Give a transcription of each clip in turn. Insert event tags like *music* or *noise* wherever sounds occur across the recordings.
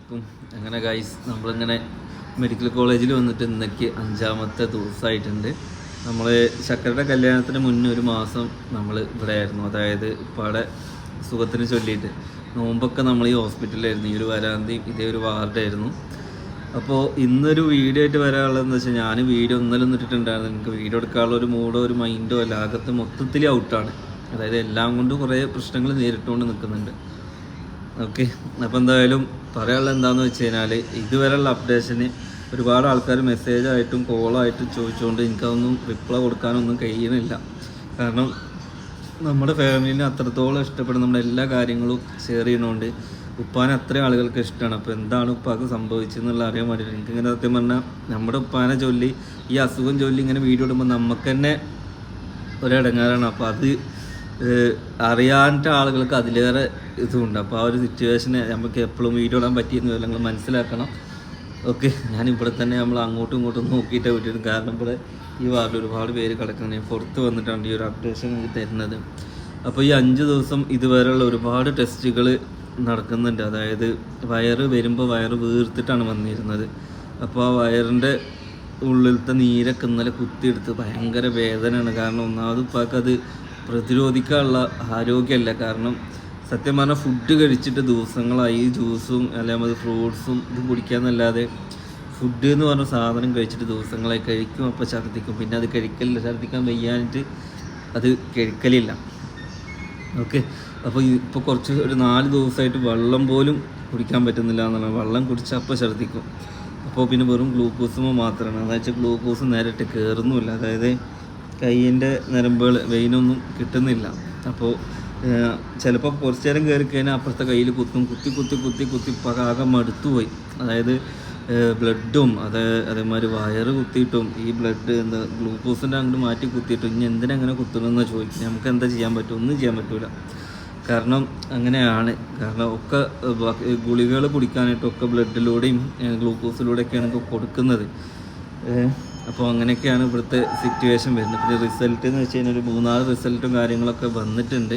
അലൈക്കും അങ്ങനെ ഗൈസ് നമ്മളിങ്ങനെ മെഡിക്കൽ കോളേജിൽ വന്നിട്ട് ഇന്നേക്ക് അഞ്ചാമത്തെ ദിവസമായിട്ടുണ്ട് നമ്മൾ ശക്കരയുടെ കല്യാണത്തിന് മുന്നേ ഒരു മാസം നമ്മൾ ഇവിടെ ആയിരുന്നു അതായത് ഇപ്പാടെ സുഖത്തിന് ചൊല്ലിയിട്ട് നോമ്പൊക്കെ നമ്മൾ ഈ ഹോസ്പിറ്റലിലായിരുന്നു. ഈ ഒരു വരാന്തിയും ഇതേ ഒരു വാർഡായിരുന്നു. അപ്പോൾ ഇന്നൊരു വീഡിയോ ആയിട്ട് വരാനുള്ളതെന്ന് വെച്ചാൽ ഞാൻ വീഡിയോ ഒന്നലും ഇട്ടിട്ടുണ്ടായിരുന്നു എനിക്ക് വീഡിയോ എടുക്കാനുള്ള ഒരു മൂഡോ ഒരു മൈൻഡോ അല്ല. അകത്ത് മൊത്തത്തിൽ ഔട്ടാണ് അതായത് എല്ലാം കൊണ്ട് കുറേ പ്രശ്നങ്ങൾ നേരിട്ടുകൊണ്ട് നിൽക്കുന്നുണ്ട് ഓക്കെ. അപ്പോൾ എന്തായാലും പറയാനുള്ളത് എന്താണെന്ന് വെച്ച് കഴിഞ്ഞാൽ ഇതുവരെയുള്ള അപ്ഡേഷന് ഒരുപാട് ആൾക്കാർ മെസ്സേജായിട്ടും കോളായിട്ടും ചോദിച്ചുകൊണ്ട് എനിക്കതൊന്നും റിപ്ലൈ കൊടുക്കാനൊന്നും കഴിയുന്നില്ല കാരണം നമ്മുടെ ഫാമിലിനെ അത്രത്തോളം ഇഷ്ടപ്പെടുന്ന നമ്മുടെ എല്ലാ കാര്യങ്ങളും ഷെയർ ചെയ്യണോണ്ട് ഉപ്പാനെ അത്രയും ആളുകൾക്ക് ഇഷ്ടമാണ് അപ്പോൾ എന്താണ് ഉപ്പാക്ക് സംഭവിച്ചതെന്നുള്ള അറിയാൻ വേണ്ടിയിട്ട് എനിക്കിങ്ങനെ സത്യം പറഞ്ഞാൽ നമ്മുടെ ഉപ്പാനെ ചൊല്ലി ഈ അസുഖം ചൊല്ലി ഇങ്ങനെ വീഡിയോ ഇടുമ്പോൾ നമുക്ക് തന്നെ ഒരിടങ്ങാറാണ്. അപ്പോൾ അത് അറിയാത്ത ആളുകൾക്ക് അതിലേറെ ഇതുണ്ട്. അപ്പോൾ ആ ഒരു സിറ്റുവേഷനെ നമുക്ക് എപ്പോഴും വീഡിയോ ഇടാൻ പറ്റിയെന്ന് നിങ്ങൾ മനസ്സിലാക്കണം. ഓക്കെ ഞാൻ ഇവിടെ തന്നെ നമ്മൾ അങ്ങോട്ടും ഇങ്ങോട്ടും നോക്കിയിട്ടേ വിട്ടിരുന്നു കാരണം ഇവിടെ ഈ വാർഡിൽ ഒരുപാട് പേര് കിടക്കുന്നത് ഞാൻ പുറത്ത് വന്നിട്ടാണ് ഈ ഒരു അപ്ഡേഷൻ എനിക്ക് തരുന്നത്. അപ്പോൾ ഈ അഞ്ച് ദിവസം ഇതുവരെയുള്ള ഒരുപാട് ടെസ്റ്റുകൾ നടക്കുന്നുണ്ട്. അതായത് വയറ് വരുമ്പോൾ വയറ് വീർത്തിട്ടാണ് വന്നിരുന്നത്. അപ്പോൾ ആ വയറിന്റെ ഉള്ളിലത്തെ നീരൊക്കെ ഇന്നലെ കുത്തിയെടുത്ത് ഭയങ്കര വേദനയാണ്. കാരണം ഒന്നാമത് ഇപ്പോൾ അത് പ്രതിരോധിക്കാനുള്ള ആരോഗ്യമല്ല. കാരണം സത്യം പറഞ്ഞാൽ ഫുഡ് കഴിച്ചിട്ട് ദിവസങ്ങളായി ജ്യൂസും അല്ലെങ്കിൽ ഫ്രൂട്ട്സും ഇത് കുടിക്കാന്നല്ലാതെ ഫുഡ് എന്ന് പറഞ്ഞ സാധനം കഴിച്ചിട്ട് ദിവസങ്ങളായി കഴിക്കും അപ്പോൾ ഛർദ്ദിക്കും. പിന്നെ അത് കഴിക്കലില്ല ഛർദ്ദിക്കാൻ വയ്യാനിട്ട് അത് കഴിക്കലില്ല. ഓക്കെ? അപ്പോൾ ഇപ്പോൾ കുറച്ച് ഒരു നാല് ദിവസമായിട്ട് വെള്ളം പോലും കുടിക്കാൻ പറ്റുന്നില്ല എന്നാണ്. വെള്ളം കുടിച്ചാൽ അപ്പോൾ ഛർദ്ദിക്കും. അപ്പോൾ പിന്നെ വെറും ഗ്ലൂക്കോസുമോ മാത്രമാണ് അതായത് ഗ്ലൂക്കോസ് നേരിട്ട് കയറുന്നുമില്ല അതായത് കയ്യിന്റെ നരമ്പുകൾ വെയിനൊന്നും കിട്ടുന്നില്ല. അപ്പോൾ ചിലപ്പോൾ കുറച്ച് നേരം കയറി കഴിഞ്ഞാൽ അപ്പുറത്തെ കയ്യിൽ കുത്തും കുത്തി കുത്തി കുത്തി കുത്തി ആകെ മടുത്തുപോയി. അതായത് ബ്ലഡും അത് അതേമാതിരി വയറ് കുത്തിയിട്ടും ഈ ബ്ലഡ് എന്താ ഗ്ലൂക്കോസിന്റെ അങ്ങോട്ട് മാറ്റി കുത്തിയിട്ടും ഇനി എന്തിനങ്ങനെ കുത്തണമെന്ന് ചോദിക്കും നമുക്ക് എന്താ ചെയ്യാൻ പറ്റും? ഒന്നും ചെയ്യാൻ പറ്റില്ല കാരണം അങ്ങനെയാണ്. കാരണം ഒക്കെ ഗുളികകൾ കുടിക്കാനായിട്ടൊക്കെ ബ്ലഡിലൂടെയും ഗ്ലൂക്കോസിലൂടെയൊക്കെയാണ് ഇപ്പോൾ കൊടുക്കുന്നത്. അപ്പോൾ അങ്ങനെയൊക്കെയാണ് ഇവിടുത്തെ സിറ്റുവേഷൻ വരുന്നത്. പിന്നെ റിസൾട്ട് എന്ന് വെച്ച് കഴിഞ്ഞാൽ ഒരു മൂന്നാൽ റിസൾട്ടും കാര്യങ്ങളൊക്കെ വന്നിട്ടുണ്ട്.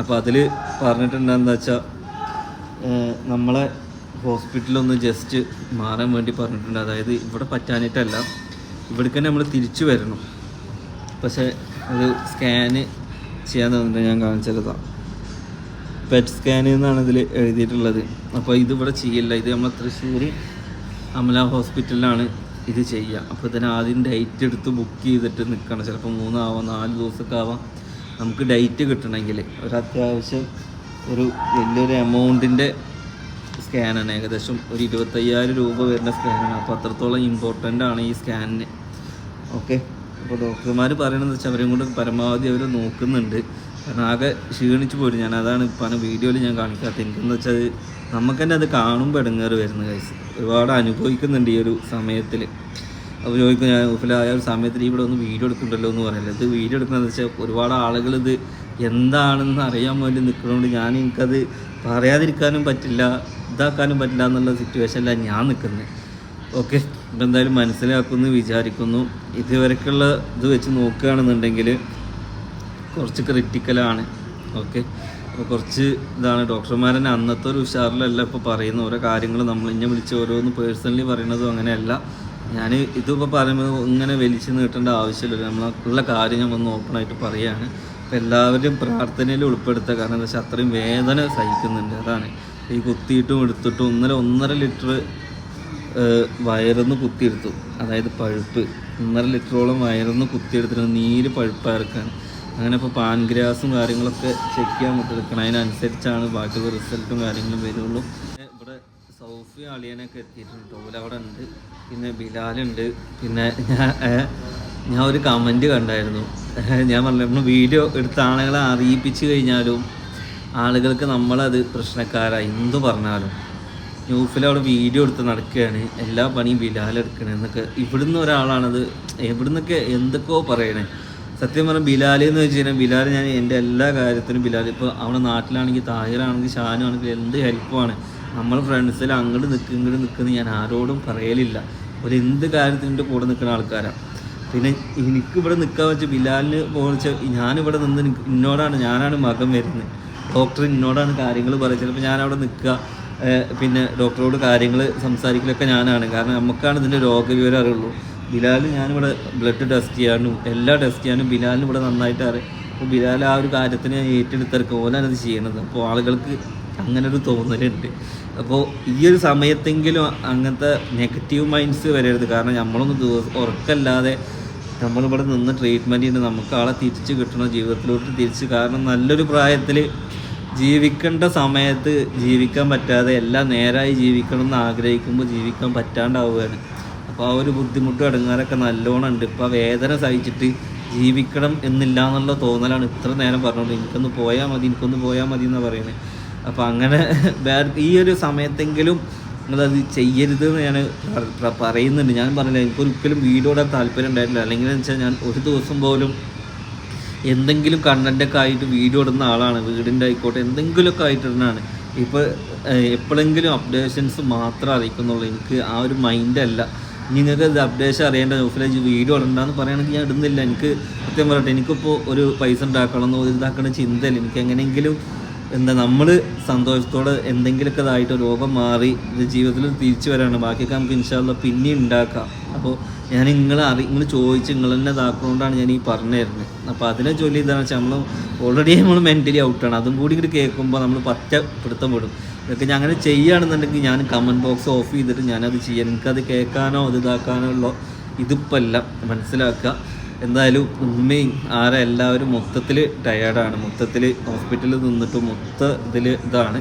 അപ്പോൾ അതിൽ പറഞ്ഞിട്ടുണ്ടെന്ന് വെച്ചാൽ നമ്മളെ ഹോസ്പിറ്റലൊന്ന് ജസ്റ്റ് മാറാൻ വേണ്ടി പറഞ്ഞിട്ടുണ്ട്. അതായത് ഇവിടെ പറ്റാനായിട്ടല്ല ഇവിടേക്ക് തന്നെ നമ്മൾ തിരിച്ചു വരണം. പക്ഷേ അത് സ്കാന് ചെയ്യാൻ തന്നിട്ട് ഞാൻ കാണിച്ചതാണ് പെറ്റ് സ്കാൻ എന്നാണ് ഇതിൽ എഴുതിയിട്ടുള്ളത്. അപ്പോൾ ഇതിവിടെ ചെയ്യില്ല. ഇത് നമ്മൾ തൃശ്ശൂർ അമല ഹോസ്പിറ്റലിലാണ് ഇത് ചെയ്യുക. അപ്പോൾ ഇതിന് ആദ്യം ഡേറ്റ് എടുത്ത് ബുക്ക് ചെയ്തിട്ട് നിൽക്കണം ചിലപ്പോൾ മൂന്നാവാം നാല് ദിവസമൊക്കെ ആവാം. നമുക്ക് ഡേറ്റ് കിട്ടണമെങ്കിൽ ഒരു അത്യാവശ്യം ഒരു വലിയൊരു എമൗണ്ടിന്റെ സ്കാനാണ് ഏകദേശം ഒരു ഇരുപത്തയ്യായിരം രൂപ വരുന്ന സ്കാനാണ് അപ്പോൾ അത്രത്തോളം ഇമ്പോർട്ടന്റ് ആണ് ഈ സ്കാനിന് ഓക്കെ അപ്പോൾ ഡോക്ടർമാർ പറയണമെന്ന് വെച്ചാൽ അവരെയും കൊണ്ട് പരമാവധി അവർ നോക്കുന്നുണ്ട്. കാരണം ആകെ ക്ഷീണിച്ച് പോയിട്ട് ഞാൻ അതാണ് പല വീഡിയോയിൽ ഞാൻ കാണിക്കാത്തത്. എനിക്കെന്ന് വെച്ചാൽ നമുക്ക് തന്നെ അത് കാണുമ്പോൾ ഇടങ്ങേറ് വരുന്ന കൈസ് ഒരുപാട് അനുഭവിക്കുന്നുണ്ട് ഈ ഒരു സമയത്തിൽ അപ്പോൾ ചോദിക്കും ഞാൻ ഉഫിലായ ഒരു സമയത്തിൽ ഇവിടെ ഒന്ന് വീഡിയോ എടുക്കുന്നുണ്ടല്ലോ എന്ന് പറയില്ല ഇത് വീഡിയോ എടുക്കുന്നതെന്ന് വെച്ചാൽ ഒരുപാട് ആളുകൾ ഇത് എന്താണെന്ന് അറിയാൻ വേണ്ടി നിൽക്കുന്നതുകൊണ്ട് ഞാൻ എനിക്കത് പറയാതിരിക്കാനും പറ്റില്ല ഇതാക്കാനും പറ്റില്ല എന്നുള്ള സിറ്റുവേഷനിലാണ് ഞാൻ നിൽക്കുന്നത്. ഓക്കെ ഇപ്പം എന്തായാലും മനസ്സിലാക്കുമെന്ന് വിചാരിക്കുന്നു. ഇതുവരെക്കുള്ള ഇത് വെച്ച് നോക്കുകയാണെന്നുണ്ടെങ്കിൽ കുറച്ച് ക്രിട്ടിക്കലാണ് ഓക്കെ അപ്പോൾ കുറച്ച് ഇതാണ്. ഡോക്ടർമാരെ അന്നത്തെ ഒരു ഉഷാറിലല്ല ഇപ്പോൾ പറയുന്ന ഓരോ കാര്യങ്ങൾ നമ്മൾ ഇന്നെ വിളിച്ച് ഓരോന്ന് പേഴ്സണലി പറയണതും അങ്ങനെയല്ല. ഞാൻ ഇതിപ്പോൾ പറയുമ്പോൾ ഇങ്ങനെ വലിച്ചു നീട്ടേണ്ട ആവശ്യമില്ല നമ്മൾക്കുള്ള കാര്യം ഒന്ന് ഓപ്പണായിട്ട് പറയുകയാണ് അപ്പോൾ എല്ലാവരും പ്രാർത്ഥനയിൽ ഉൾപ്പെടുത്തുക. കാരണം എന്താ വെച്ചാൽ അത്രയും വേദന സഹിക്കുന്നുണ്ട്. അതാണ്. ഈ കുത്തിയിട്ടും എടുത്തിട്ടും ഒന്നര ഒന്നര ലിറ്റർ വയറിന്ന് കുത്തിയെടുത്തു. അതായത് പഴുപ്പ്. ഒന്നര ലിറ്ററോളം വയറിന്ന് കുത്തിയെടുത്തിട്ട് നീര് പഴുപ്പായിറക്കാണ് അങ്ങനെ ഇപ്പോൾ പാൻഗ്രാസും കാര്യങ്ങളൊക്കെ ചെക്ക് ചെയ്യാൻ വിട്ടെടുക്കണം. അതിനനുസരിച്ചാണ് ബാക്കിയുള്ള റിസൾട്ടും കാര്യങ്ങളും വരുള്ളൂ. സൗഫി അളിയനൊക്കെ എത്തിയിട്ടുണ്ട്. അവിടെ ഉണ്ട്. പിന്നെ ബിലാലുണ്ട് പിന്നെ ഞാൻ ഞാൻ ഒരു കമന്റ് കണ്ടായിരുന്നു. ഞാൻ പറഞ്ഞു വീഡിയോ എടുത്ത ആളുകളെ അറിയിപ്പിച്ച് കഴിഞ്ഞാലും ആളുകൾക്ക് നമ്മളത് പ്രശ്നക്കാരായി എന്തു പറഞ്ഞാലും. ന്യൂഫിലവിടെ വീഡിയോ എടുത്ത് നടക്കുകയാണ്. എല്ലാ പണിയും ബിലാൽ എടുക്കണേ എന്നൊക്കെ. ഇവിടുന്ന് ഒരാളാണത്. എവിടുന്നൊക്കെ എന്തൊക്കെയോ പറയണേ. സത്യം പറഞ്ഞാൽ ബിലാൽ എന്ന് വെച്ച് കഴിഞ്ഞാൽ ബിലാൽ ഞാൻ എന്റെ എല്ലാ കാര്യത്തിനും ബിലാൽ. ഇപ്പോൾ അവിടെ നാട്ടിലാണെങ്കിൽ താഹിറാണെങ്കിൽ ഷാനാണെങ്കിൽ എന്ത് ഹെൽപ്പുമാണ് നമ്മൾ ഫ്രണ്ട്സിൽ അങ്ങോട്ട് നിൽക്കും ഇങ്ങോട്ട് നിൽക്കുന്നത് ഞാൻ ആരോടും പറയലില്ല. ഒരു എന്ത് കാര്യത്തിന്റെ കൂടെ നിൽക്കുന്ന ആൾക്കാരാണ് പിന്നെ എനിക്ക് ഇവിടെ നിൽക്കാൻ വെച്ച ബിലാലിന് പോളിച്ച ഞാനിവിടെ നിന്ന് ഇന്നോടാണ് ഞാനാണ് മകം വരുന്നത് ഡോക്ടർ എന്നോടാണ് കാര്യങ്ങൾ പറയുക ചിലപ്പോൾ ഞാനവിടെ നിൽക്കുക പിന്നെ ഡോക്ടറോട് കാര്യങ്ങൾ സംസാരിക്കലൊക്കെ ഞാനാണ്. കാരണം നമുക്കാണ് ഇതിന്റെ രോഗവിവരം അറിയുള്ളൂ. ബിലാൽ ഞാനിവിടെ ബ്ലഡ് ടെസ്റ്റ് ചെയ്യാനും എല്ലാ ടെസ്റ്റ് ചെയ്യാനും ബിലാലിന് ഇവിടെ നന്നായിട്ട് അറിയാം അപ്പോൾ ബിലാൽ ആ ഒരു കാര്യത്തിന് ഞാൻ ഏറ്റെടുത്തിറക്കും ഓലാണ് അത് ചെയ്യണത്. അപ്പോൾ ആളുകൾക്ക് അങ്ങനെ ഒരു തോന്നലുണ്ട്. അപ്പോൾ ഈ ഒരു സമയത്തെങ്കിലും അങ്ങനത്തെ നെഗറ്റീവ് മൈൻഡ്സ് വരരുത്. കാരണം നമ്മളൊന്ന് ദിവസം ഉറക്കല്ലാതെ നമ്മളിവിടെ നിന്ന് ട്രീറ്റ്മെന്റ് ചെയ്യുന്നത് നമുക്ക് ആളെ തിരിച്ച് കിട്ടണം? ജീവിതത്തിലോട്ട് തിരിച്ച് കാരണം നല്ലൊരു പ്രായത്തിൽ ജീവിക്കേണ്ട സമയത്ത് ജീവിക്കാൻ പറ്റാതെ എല്ലാം നേരായി ജീവിക്കണം എന്ന് ആഗ്രഹിക്കുമ്പോൾ ജീവിക്കാൻ പറ്റാണ്ടാവുകയാണ്. അപ്പോൾ ആ ഒരു ബുദ്ധിമുട്ട് അടങ്ങാനൊക്കെ നല്ലോണം ഉണ്ട്. ഇപ്പോൾ വേദന സഹിച്ചിട്ട് ജീവിക്കണം എന്നില്ല എന്നുള്ള തോന്നലാണ് ഇത്ര നേരം പറഞ്ഞുകൊണ്ട് എനിക്കൊന്ന് പോയാൽ മതി എനിക്കൊന്ന് പോയാൽ മതി എന്നാണ് പറയുന്നത് അപ്പോൾ അങ്ങനെ *laughs* വേറെ ഈ ഒരു സമയത്തെങ്കിലും നിങ്ങളത് ചെയ്യരുത് എന്ന് ഞാൻ പറ- പറ- പറയുന്നുണ്ട്. ഞാൻ പറഞ്ഞില്ല എനിക്കൊരിക്കലും വീഡിയോടാൻ താല്പര്യം ഉണ്ടായിട്ടില്ല. അല്ലെങ്കിൽ എന്ന് വെച്ചാൽ ഞാൻ ഒരു ദിവസം പോലും എന്തെങ്കിലും കണ്ടന്റൊക്കെ ആയിട്ട് വീഡിയോ ഇടുന്ന ആളാണ് വീടിന്റെ ആയിക്കോട്ടെ എന്തെങ്കിലുമൊക്കെ ആയിട്ട് ഇടുന്നതാണ്. ഇപ്പോൾ എപ്പോഴെങ്കിലും അപ്ഡേഷൻസ് മാത്രം അറിയിക്കുന്നുള്ളൂ. എനിക്ക് ആ ഒരു മൈൻഡ് അല്ല. നിങ്ങൾക്ക് ഇത് അപ്ഡേഷൻ അറിയേണ്ട ന്യൂസിലേക്ക് വീഡിയോ ഇടണ്ടെന്ന് പറയുകയാണെങ്കിൽ ഞാൻ ഇടുന്നില്ല. എനിക്ക് സത്യം പറയട്ടെ എനിക്കിപ്പോൾ ഒരു പൈസ ഉണ്ടാക്കണമെന്നോ ഇതാക്കണ ചിന്തയില്ല. എനിക്ക് എങ്ങനെയെങ്കിലും എന്താ നമ്മൾ സന്തോഷത്തോടെ എന്തെങ്കിലുമൊക്കെ ഇതായിട്ട് രോഗം മാറി ജീവിതത്തിൽ തിരിച്ചു വരാണ്. ബാക്കിയൊക്കെ നമുക്ക് ഇൻഷാല്ല പിന്നെ ഉണ്ടാക്കാം അപ്പോൾ ഞാൻ നിങ്ങളെ അറി നിങ്ങൾ ചോദിച്ച് നിങ്ങൾ തന്നെ ഇതാക്കുന്നതുകൊണ്ടാണ് ഞാൻ ഈ പറഞ്ഞു തരുന്നത് അപ്പോൾ അതിനെ ജോലി ഇതാണ് വെച്ചാൽ നമ്മൾ ഓൾറെഡി നമ്മൾ മെന്റലി ഔട്ടാണ് അതും കൂടി ഇങ്ങോട്ട് കേൾക്കുമ്പോൾ നമ്മൾ പറ്റ പിടുത്തം വിടും ഇതൊക്കെ ഞാൻ അങ്ങനെ ചെയ്യുകയാണെന്നുണ്ടെങ്കിൽ ഞാൻ കമന്റ് ബോക്സ് ഓഫ് ചെയ്തിട്ട് ഞാനത് ചെയ്യാൻ എനിക്കത് കേൾക്കാനോ അത് ഇതാക്കാനോ ഉള്ള ഇതിപ്പോൾ എല്ലാം മനസ്സിലാക്കുക. എന്തായാലും ഉമ്മയും ആരെ എല്ലാവരും മൊത്തത്തിൽ ടയേർഡാണ് മൊത്തത്തിൽ ഹോസ്പിറ്റലിൽ നിന്നിട്ട് മൊത്ത ഇതിൽ ഇതാണ്.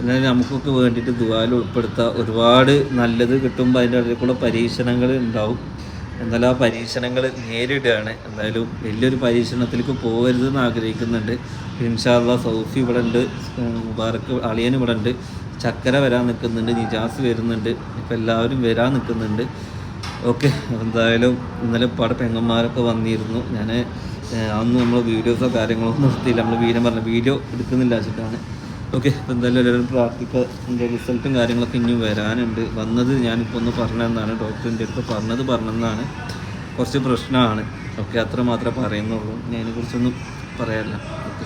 എന്നാലും നമുക്കൊക്കെ വേണ്ടിയിട്ട് ദുബായിൽ ഉൾപ്പെടുത്താൻ ഒരുപാട് നല്ലത് കിട്ടുമ്പോൾ അതിന്റെ ഇടയിൽ കൂടെ പരീക്ഷണങ്ങൾ ഉണ്ടാവും. എന്നാലും ആ പരീക്ഷണങ്ങൾ നേരിടുകയാണ്. എന്തായാലും വലിയൊരു പരീക്ഷണത്തിലേക്ക് പോകരുതെന്ന് ആഗ്രഹിക്കുന്നുണ്ട്. ഇൻഷാല്ല സൗഫി ഇവിടെ ഉണ്ട്. മുബാറക്ക് അളിയൻ ഇവിടെ ഉണ്ട്. ചക്കര വരാൻ നിൽക്കുന്നുണ്ട്. നിജാസ് വരുന്നുണ്ട്. ഇപ്പം എല്ലാവരും വരാൻ നിൽക്കുന്നുണ്ട്. ഓക്കെ എന്തായാലും ഇന്നലെ പട പെങ്ങന്മാരൊക്കെ വന്നിരുന്നു. ഞാൻ അന്ന് നമ്മൾ വീഡിയോസോ കാര്യങ്ങളോ ഒന്നും നിർത്തിയില്ല നമ്മൾ വീഡിയോ പറഞ്ഞ വീഡിയോ എടുക്കുന്നില്ല വെച്ചിട്ടാണ്. ഓക്കെ എന്തായാലും എല്ലാവരും പ്രാർത്ഥിക്കുക എന്റെ റിസൾട്ടും കാര്യങ്ങളൊക്കെ ഇനിയും വരാനുണ്ട്. വന്നത് ഞാനിപ്പോൾ ഒന്ന് പറഞ്ഞതെന്നാണ്. ഡോക്ടറിന്റെ അടുത്ത് പറഞ്ഞത് പറഞ്ഞതെന്നാണ്. കുറച്ച് പ്രശ്നമാണ്. ഓക്കെ അത്ര മാത്രമേ പറയുന്നുള്ളൂ. ഞാൻ അതിനെക്കുറിച്ചൊന്നും പറയാനില്ല. ഓക്കെ.